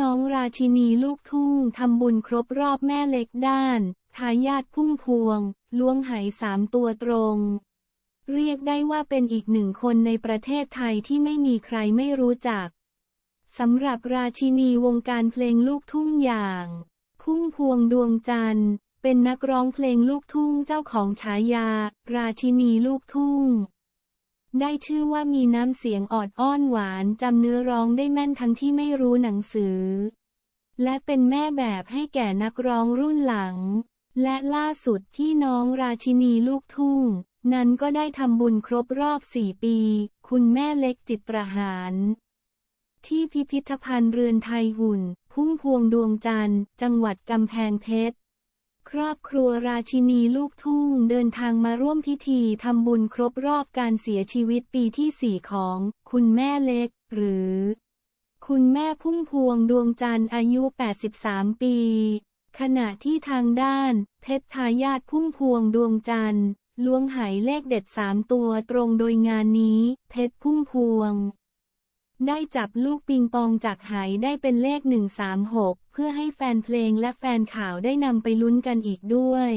น้องราชินีลูกทุ่งทำบุญครบรอบแม่เล็กด้าน ทายาทพุ่มพวง ล้วงไหสามตัวตรง เรียกได้ว่าเป็นอีกหนึ่งคนในประเทศไทยที่ไม่มีใครไม่รู้จัก สำหรับราชินีวงการเพลงลูกทุ่งอย่าง พุ่มพวงดวงจันทร์ เป็นนักร้องเพลงลูกทุ่งเจ้าของฉายา ราชินีลูกทุ่ง ได้ชื่อว่ามีน้ำเสียงออดอ้อนหวานจำเนื้อร้องได้แม่นทั้งที่ไม่รู้หนังสือ และเป็นแม่แบบให้แก่นักร้องรุ่นหลัง และล่าสุดที่น้องราชินีลูกทุ่ง นั้นก็ได้ทำบุญครบรอบสี่ปี คุณแม่เล็กจิตประหาร ที่พิพิธภัณฑ์เรือนไทยหุ่น พุ่มพวงดวงจันทร์ จังหวัดกำแพงเพชร ครอบครัวราชินีลูกทุ่งเดินทางมาร่วมพิธีทำบุญครบรอบการเสียชีวิตปีที่ 4 ของ คุณแม่เล็ก หรือ คุณแม่พุ่มพวงดวงจันทร์อายุ 83 ปี ขณะที่ทางด้าน เพชรทายาทพุ่มพวงดวงจันทร์ล้วงหายเลขเด็ด 3 ตัวตรงโดยงานนี้ เพชรพุ่มพวง ได้จับลูกปิงปองจากไหได้เป็นเลข 136 เพื่อให้แฟนเพลงและแฟนข่าวได้นำไปลุ้นกันอีกด้วย